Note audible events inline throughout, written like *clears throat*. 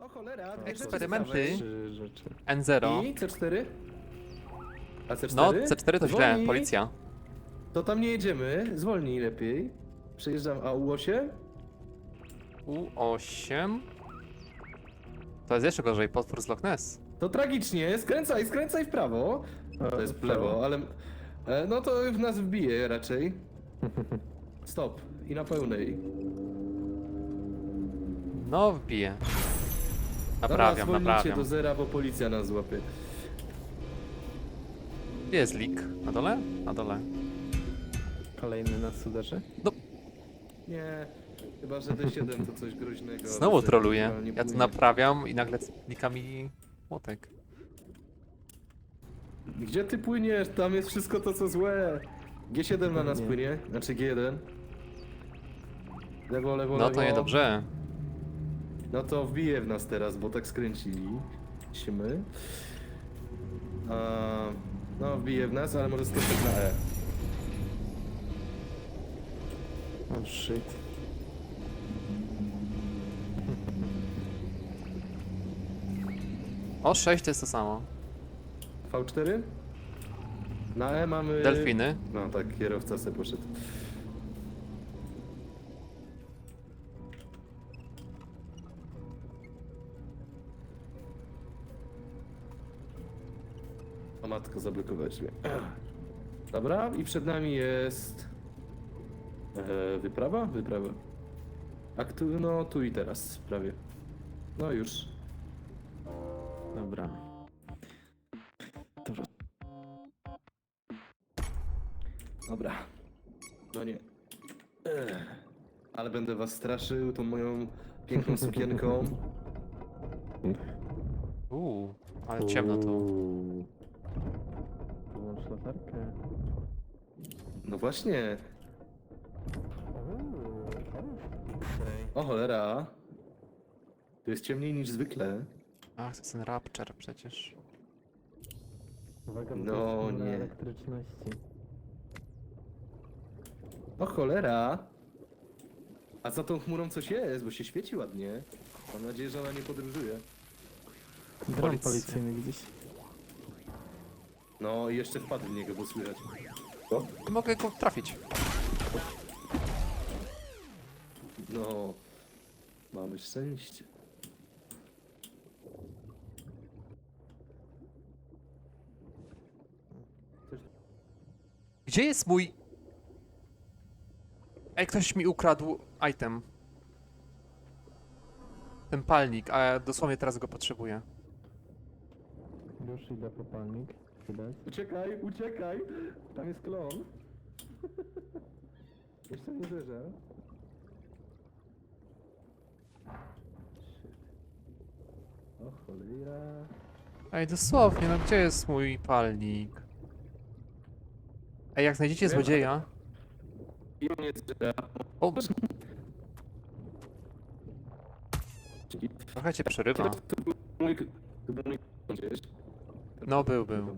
O cholera, dwie Eksperymenty. Trzy rzeczy. N0. I C4? A C4? No, C4 to źle, policja. To tam nie jedziemy, zwolnij lepiej. Przejeżdżam, a U8? U8. To jest jeszcze gorzej, potwór z Loch Ness. To tragicznie, skręcaj, skręcaj w prawo. To jest w lewo, ale... e, No to w nas wbije raczej. *laughs* Stop. I na pełnej. No, wbiję. Dobra, Naprawiam, zwolnijcie naprawiam. do zera, bo policja nas złapie. Gdzie jest lik? Na dole? Na dole. Kolejny nas uderzy. Nie, chyba że D7 to coś groźnego. Znowu ale troluję. Ja tu naprawiam i nagle nika mi młotek. Gdzie ty płyniesz? Tam jest wszystko to co złe. G7 na nas Nie. płynie, znaczy G1. Lewo, lewo, No lewo. to niedobrze. No to wbije w nas teraz, bo tak skręciliśmy. A, no wbije w nas, ale może skoczyć na E. Oh shit. *laughs* O, 6 to jest to samo. V4? Na E mamy... Delfiny. No tak, kierowca se poszedł. Matko, zablokowałeś mnie. *clears throat* Dobra, i przed nami jest... E, wyprawa? Wyprawa. A tu, no tu i teraz, prawie. No już. Dobra. Dobra. Dobra. No nie. *clears throat* Ale będę was straszył tą moją piękną sukienką. *laughs* Uuu, ale ciemno tu. No właśnie. O cholera. Tu jest ciemniej niż zwykle. Ach, to jest ten Rapture przecież. Uwaga, bo No jest nie. elektryczności. O cholera. A za tą chmurą coś jest, bo się świeci ładnie. Mam nadzieję, że ona nie podróżuje. Dron Policja. policyjny gdzieś. No i jeszcze wpadł w niego, bo słychać. O, Nie mogę go trafić. no. Mamy szczęście. Gdzie jest mój... Ej, ktoś mi ukradł item. Ten palnik, a ja dosłownie teraz go potrzebuję. Już idę po palnik. Widać. Uciekaj, uciekaj! Tam jest klon. *laughs* Jeszcze nie wierzę. O cholera. Ej, dosłownie, no gdzie jest mój palnik? Ej, jak znajdziecie Wiem, złodzieja... I on jest O, trochę cię przerywa. To był mój... To był mój gdzieś. No, był, był.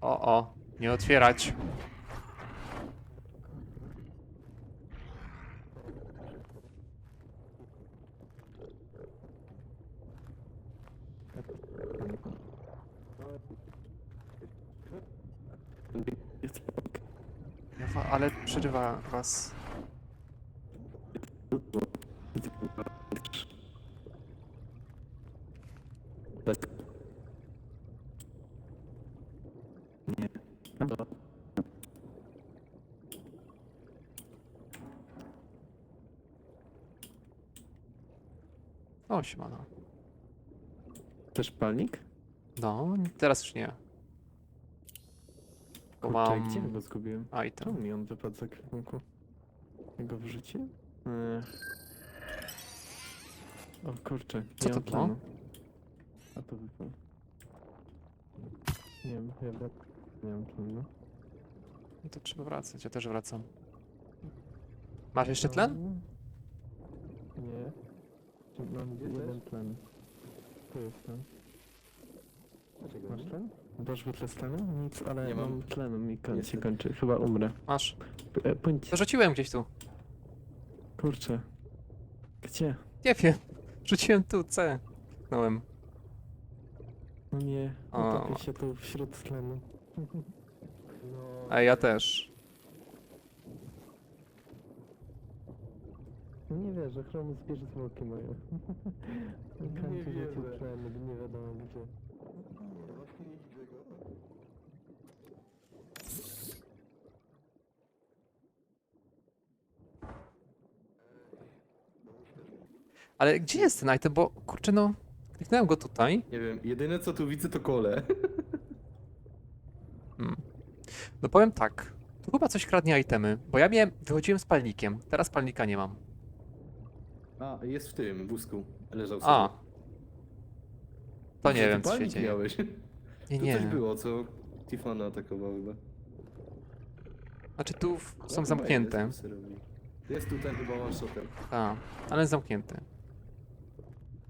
O, o, nie otwierać. Wa- Ale przerywa was. Tak. Nie. Dobra. O, siemano. Też palnik? No, teraz już nie. Bo Kurczę, mam gdzie go zgubiłem? item. Czemu mi on wypadł z ekwipunku? Ja go wrzuciłem? O kurczę, Co nie to mam było? planu. A to wypadł. Nie wiem, brak... Nie wiem czemu. No to trzeba wracać, ja też wracam. Masz jeszcze tlen? Nie. Czy Mam jeden tlen. Tu jest ten. tlen? Dasz mi tlenem? Nic, ale Nie mam. mam tlenem i koń się Niestety. kończy. Chyba umrę. Masz. P- e. To rzuciłem gdzieś tu. Kurczę. Gdzie? Nie wiem. Rzuciłem tu, C. Kliknąłem. No nie. O. Utopię się tu wśród tlenu. A ja też. No nie wierzę, chrom zbierze zwłoki moje. Nie *laughs* Kończy wierzę. tlen, nie wiadomo gdzie. Ale gdzie jest ten item? Bo kurczę no. Kliknąłem go tutaj. Nie wiem, jedyne co tu widzę to kole. *laughs* No powiem tak. Tu chyba coś kradnie itemy. Bo ja miałem. Wychodziłem z palnikiem. Teraz palnika nie mam. A, jest w tym wózku. Leżał sobie. A. To nie wiem co się dzieje. miałeś. Nie, Tu coś było, co Tifana atakował chyba. Znaczy tu w- No, są chyba zamknięte. Jest, co robi. jest tu ten chyba one shotem. Tak, ale zamknięte.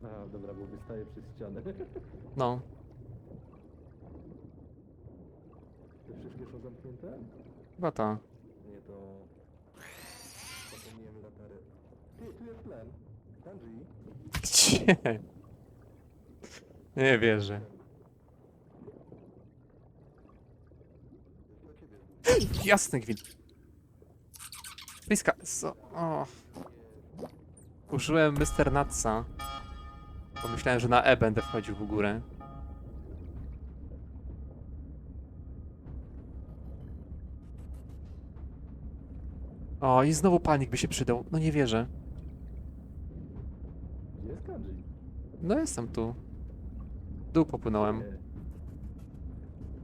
A, dobra, bo wystaje przez ścianę. No. Te wszystkie są zamknięte? Chyba to. Nie, to... Zapomniałem latarę. Ty, tu jest tlen. Tanji. Gdzie? Nie wierzę. Jasny gwint. Bliska. So, o. Użyłem Mr. Natsa. Pomyślałem, że na E będę wchodził w górę. O, i znowu palnik by się przydał. No nie wierzę. Gdzie jest Kanji? No jestem tu. W Dół popłynąłem. Nie.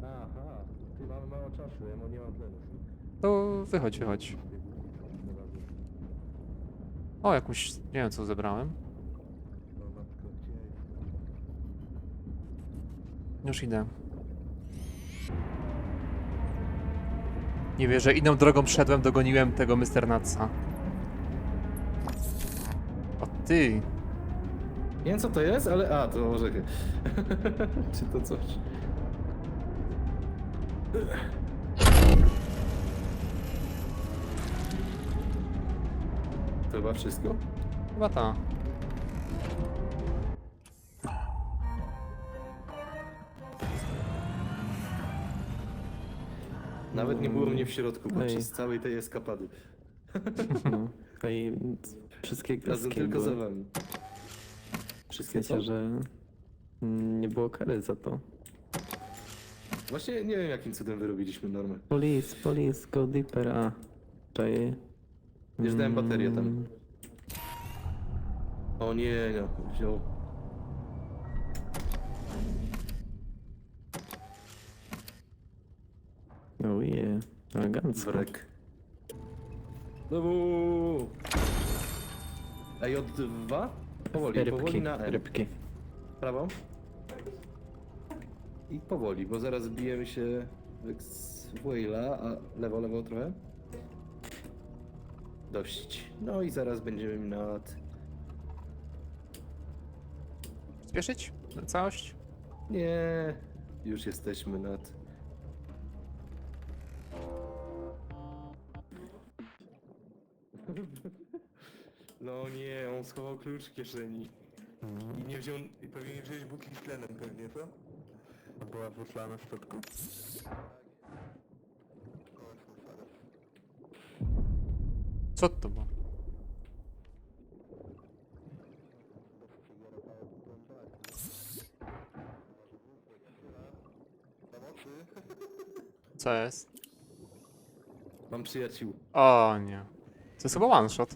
Aha, ty mamy mało czasu, ja nie mam tlenu. To wychodź, wychodź. O, jakąś, nie wiem co zebrałem. No matko, gdzie jest? Już idę. Nie wierzę, inną drogą szedłem, dogoniłem tego Mr. Natsa. O ty! Nie wiem co to jest, ale... A, to orzechy. *laughs* Czy to coś? To chyba wszystko? Chyba ta. Nawet nie było mnie w środku Ej. podczas całej tej eskapady. *laughs* No. I wszystkie Razem gwiazdki tylko za były. wami. W Wszystkie sensie, co? że mm, nie było kary za to. Właśnie nie wiem jakim cudem wyrobiliśmy normę. Police, police, go deeper, a. Czaję. Już dałem baterię tam. Mm, O nie, no, wziął. Oh yeah, elegancko. Wrek. Znowu! Ej, od dwa? Powoli, powoli Rybki, na R. rybki. Prawą. I powoli, bo zaraz bijemy się w Whale'a, a lewo, lewo trochę. Dość. No i zaraz będziemy nad... Spieszyć? Na całość? Nie, już jesteśmy nad... on schował klucz w kieszeni. I nie wziął, i powinien wziąć bukli z tlenem pewnie, co? Była wyszlana w środku. Co to było? Co jest? Mam przyjaciół. O nie. To jest chyba one shot.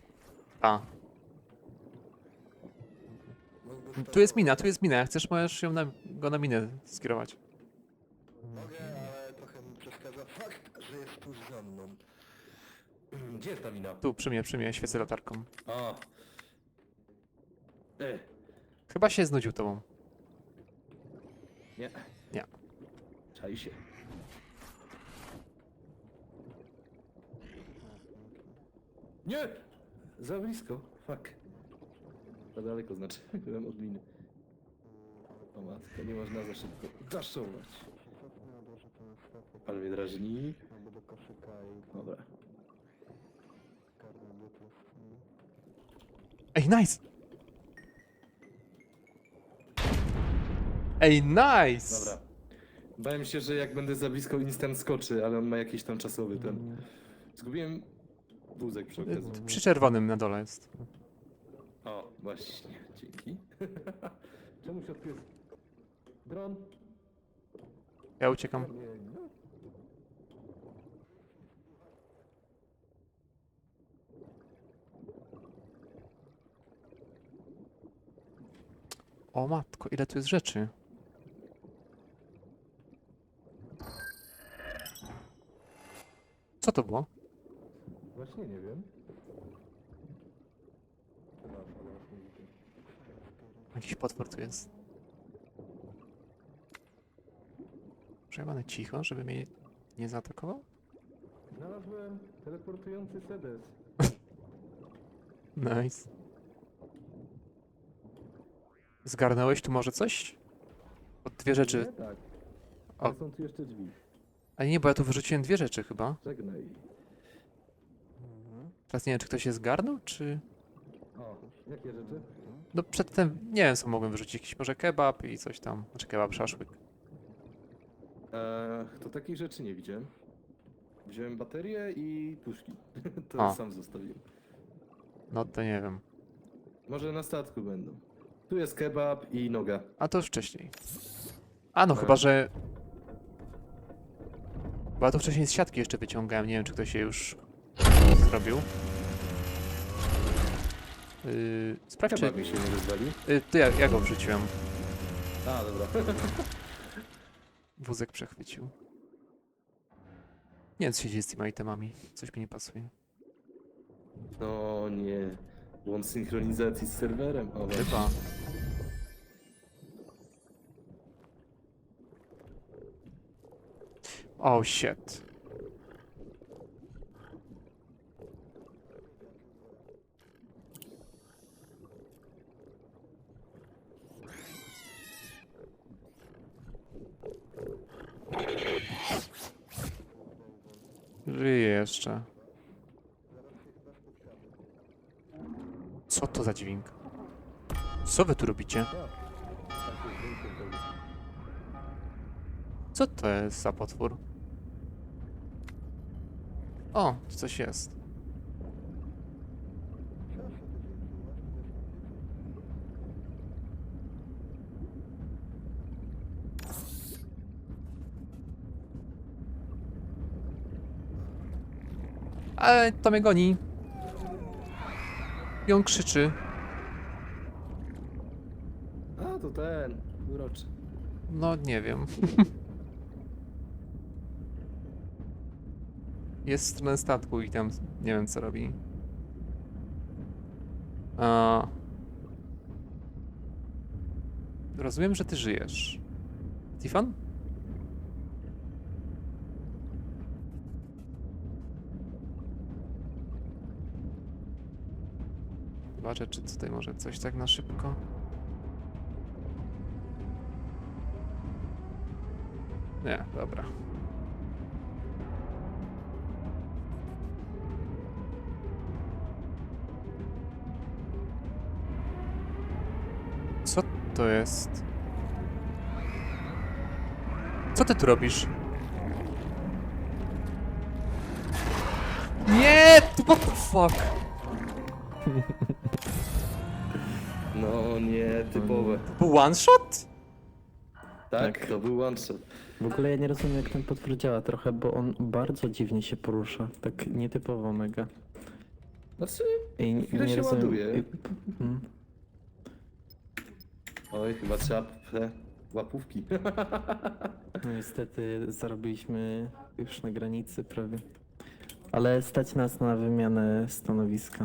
A. Tu jest mina, tu jest mina. Jak chcesz, możesz ją na, go na minę skierować. Mogę, ale trochę mi przeszkadza fakt, że jest tu ze mną. Gdzie jest ta mina? Tu, przy mnie, przy mnie, świecę latarką. A. E, Chyba się znudził tobą. nie. Nie. Czai się. Nie! Za blisko. Fuck. Za daleko znaczy. Byłem od miny. O matko, nie można za szybko daszować. Pan mnie drażni. Dobra. Ej, nice! Ej, nice! Dobra. Bałem się, że jak będę za blisko instant skoczy, ale on ma jakiś tam czasowy ten. Zgubiłem wózek przy okazji. Przy czerwonym na dole jest. Właśnie, dzięki. *laughs* Czemu się odpił? Dron? Ja uciekam. O matko, ile tu jest rzeczy. Co to było? Właśnie nie wiem. Jakiś potwór tu jest. Przejmane cicho, żeby mnie nie zaatakował? Znalazłem teleportujący sedes. *laughs* Nice. Zgarnąłeś tu może coś? Od dwie rzeczy. Nie, tak. O. Ale są tu jeszcze drzwi. Ale nie, bo ja tu wyrzuciłem dwie rzeczy chyba. Żegnaj. Teraz nie wiem, czy ktoś je zgarnął, czy... O, jakie rzeczy? No przedtem, nie wiem co mogłem wyrzucić, jakiś może kebab i coś tam. Znaczy kebab, szaszłyk. Eee, to takich rzeczy nie widziałem. Wziąłem baterię i puszki. *laughs* to O. sam zostawiłem. No to nie wiem. Może na statku będą. Tu jest kebab i noga. A to już wcześniej. A no, chyba że... Bo ja to wcześniej z siatki jeszcze wyciągałem, nie wiem czy ktoś się już zrobił. Yy, sprawdź czy... Kebab mi się nie rozwali. Yy, to ja, ja go wrzuciłem. A, dobra. *laughs* Wózek przechwycił. Nie wiem co się dzieje z tymi itemami. Coś mi nie pasuje. No nie. Błąd synchronizacji z serwerem. O. Chyba. Oh shit. Jeszcze. Co to za dźwięk? Co wy tu robicie? Co to jest za potwór? O, coś jest. Ale to mnie goni. I on krzyczy. A, to ten. Uroczy. No, nie wiem. *laughs* Jest w stronę statku i tam nie wiem co robi. A... Rozumiem, że ty żyjesz. Tifan? Zobaczę, czy tutaj może coś tak na szybko. Nie, dobra. Co to jest? Co ty tu robisz? Nie! What the fuck? *laughs* No nie, typowe. To był one shot? Tak, Tak. to był one shot. W ogóle ja nie rozumiem jak ten potwór działa trochę, bo on bardzo dziwnie się porusza. Tak nietypowo mega. Znaczy, I Chwilę nie się rozumiem. ładuje. i- mm. oj, chyba trzeba te łapówki. *laughs* No niestety zarobiliśmy już na granicy prawie. Ale stać nas na wymianę stanowiska.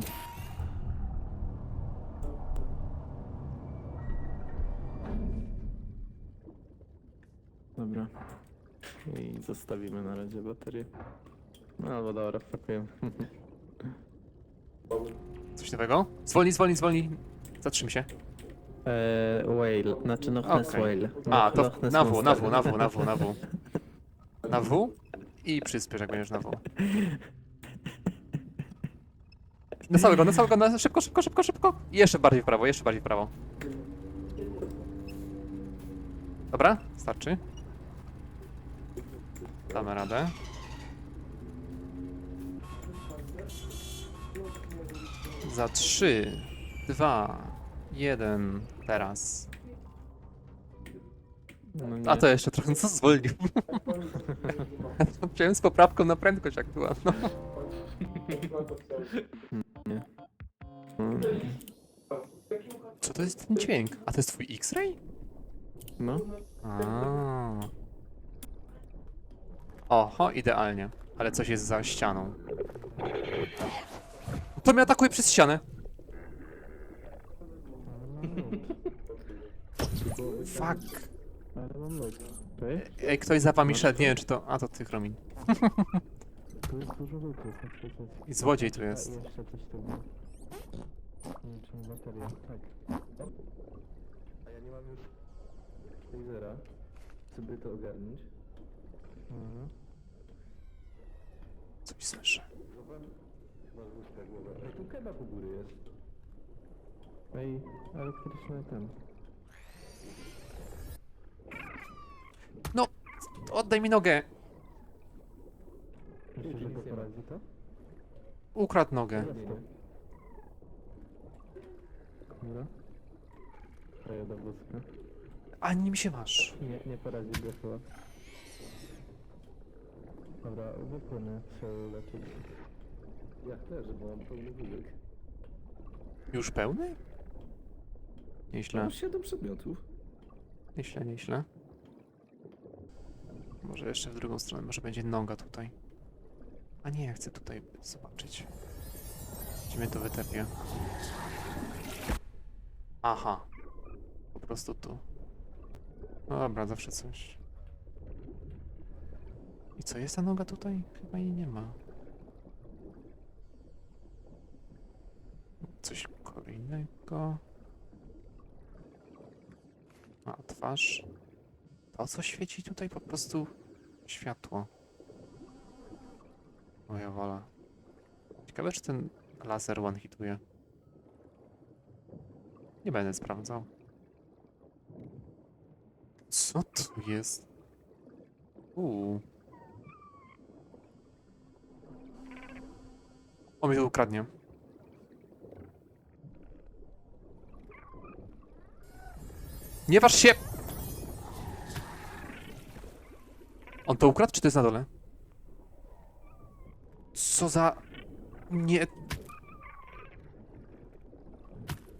I zostawimy na razie baterię. No albo dobra, pakujemy. *laughs* Coś nowego? Zwolnij, zwolnij, zwolnij. Zatrzym się. Eee, whale, znaczy Loch Ness Okej. Whale. A, to Loch Ness na W, na W, Monster. na W, na W, na W. Na W i przyspiesz, jak będziesz na W. Na całego, na całego, na szybko, szybko, szybko, szybko. I jeszcze bardziej w prawo, jeszcze bardziej w prawo. Dobra, starczy. Damy radę. Za trzy, dwa, jeden, teraz. No nie. A to jeszcze trochę co zwolnił. *laughs* Wziąłem z poprawką na prędkość aktualną. *laughs* Mm, Co to jest ten dźwięk? A to jest twój X-ray? No. A. Oho, idealnie. Ale coś jest za ścianą. To mnie atakuje przez ścianę. Fuck. Ale. Ej, ktoś za wami szedł, nie wiem czy to... A, to ty, Chromin. Tu jest dużo lutu, tak przecież. I złodziej tu jest. jeszcze coś tu było. Nie wiem, czym bateria. Tak. A ja nie mam już lasera, żeby to ogarnąć. Mhm. Coś słyszę. Ej, tu kebab u góry jest. Ej, elektryczny ten. No, oddaj mi nogę. Myślisz, że to ma. poradzi to? Ukradł nogę. Nie, nie. Dobra. Kraja do wózka. Ani mi się masz. Nie, nie poradzi go chyba. Dobra, wypłynę leczyć. Ja też, bo mam pełny wózek. Już pełny? Mam Nieźle, już 7 przedmiotów. nieźle, nieźle. Może jeszcze w drugą stronę, może będzie noga tutaj. A nie, chcę tutaj zobaczyć. Gdzie mnie to wytepie? Aha. Po prostu tu. No dobra, zawsze coś. I co, jest ta noga tutaj? Chyba jej nie ma. Coś kolejnego. A, twarz. To, co świeci tutaj, po prostu światło. Moja wola. Ciekawe, czy ten laser one-hituje. Nie będę sprawdzał. Co tu jest? Uuu. On mnie to ukradnie. Nie waż się! On to ukradł, czy to jest na dole? Co za... Nie...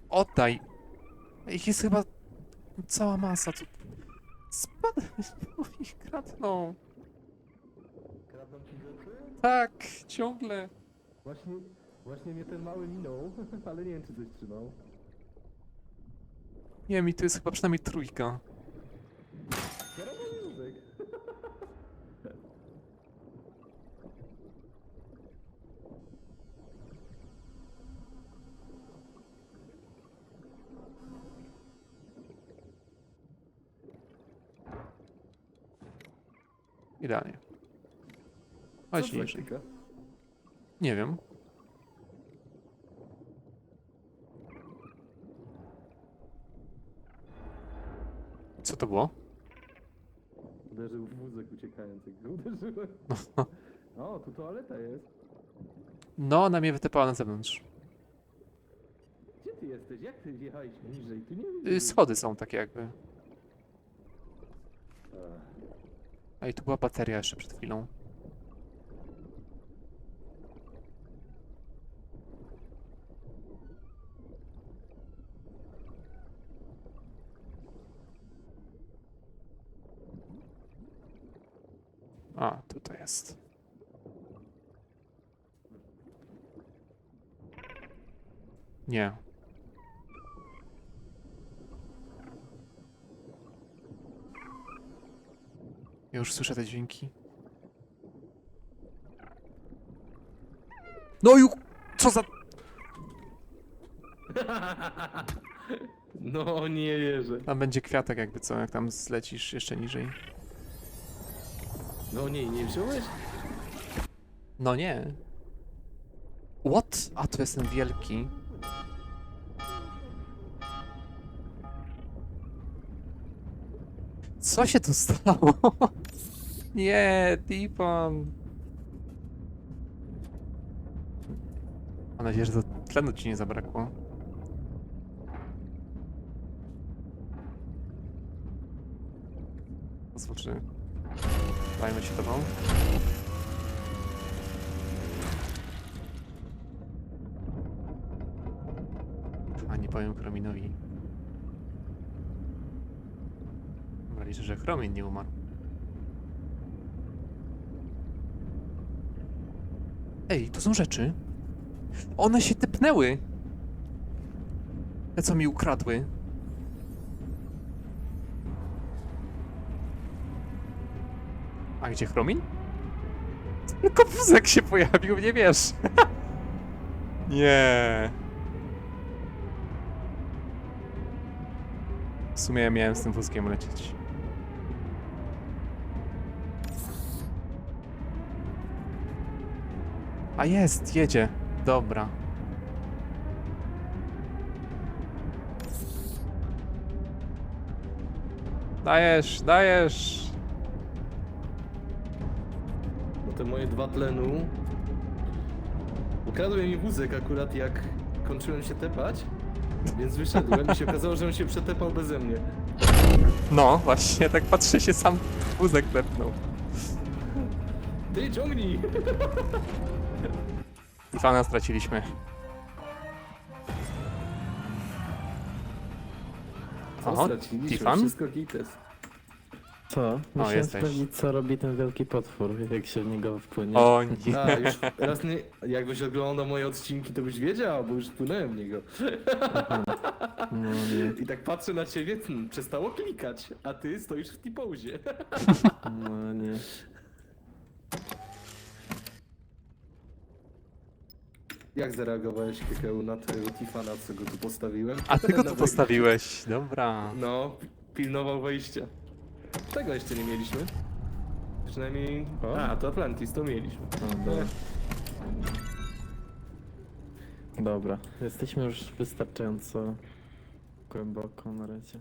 Oddaj! Ich jest chyba cała masa tu. Spadł *laughs* i kradną. Kradną ci rzeczy? Tak, ciągle. Właśnie, właśnie mnie ten mały minął, *laughs* ale nie wiem czy coś trzymał. Nie wiem, i tu jest chyba przynajmniej trójka. Idealnie. Co Chodź to niżej. taktyka? Nie wiem. Co to było? Uderzył w wózek uciekając, jak go uderzyłem. *laughs* O, tu toaleta jest. No, ona mnie wytepała na zewnątrz. Gdzie ty jesteś? Jak ty wjechałeś niżej? Tu nie Y, widzę. schody są takie jakby. A i tu była bateria jeszcze przed chwilą. A, tutaj jest. Nie. Ja już słyszę te dźwięki. No ju... Co za... *laughs* No nie wierzę. Tam będzie kwiatek jakby co, jak tam zlecisz jeszcze niżej. No nie, nie wziąłeś? No nie. What? A tu jest ten wielki. Co się tu stało? *laughs* Nie, Tipon. Mam nadzieję, że to tlenu ci nie zabrakło. Pozwól. Dajmy się tobą. A nie powiem Chrominowi. Dobra, że Chromin nie umarł. Ej, to są rzeczy. One się tepnęły. Te, co mi ukradły. A gdzie Chromin? Tylko wózek się pojawił, nie wiesz. *laughs* nie. W sumie ja miałem z tym wózkiem lecieć. A jest, jedzie. Dobra. Dajesz, dajesz. Moje dwa tlenu. Ukradłem mi wózek akurat jak kończyłem się tepać, więc wyszedłem i się okazało, że on się przetepał beze mnie. No, właśnie, tak patrzę się sam wózek lepnął. Ty ciągnij! I fana straciliśmy. Co straciliśmy? Tifan? Wszystko gites. Co? Musiałem jesteś. sprawdzić, co robi ten wielki potwór, jak się w niego wpłynie. O nie. A, już raz nie, jakbyś oglądał moje odcinki, to byś wiedział, bo już wpłynąłem w niego. No nie, I tak patrzę na ciebie, hmm, przestało klikać, a ty stoisz w T-pozie. no nie. Jak zareagowałeś, Kekeu, na tego Tifana, co go tu postawiłem? A ty go tu postawiłeś. Dobra. No, pi- pilnował wejścia. Tego jeszcze nie mieliśmy. Przynajmniej... O. A, to Atlantis, to mieliśmy. Dobra. Dobra, jesteśmy już wystarczająco głęboko na razie.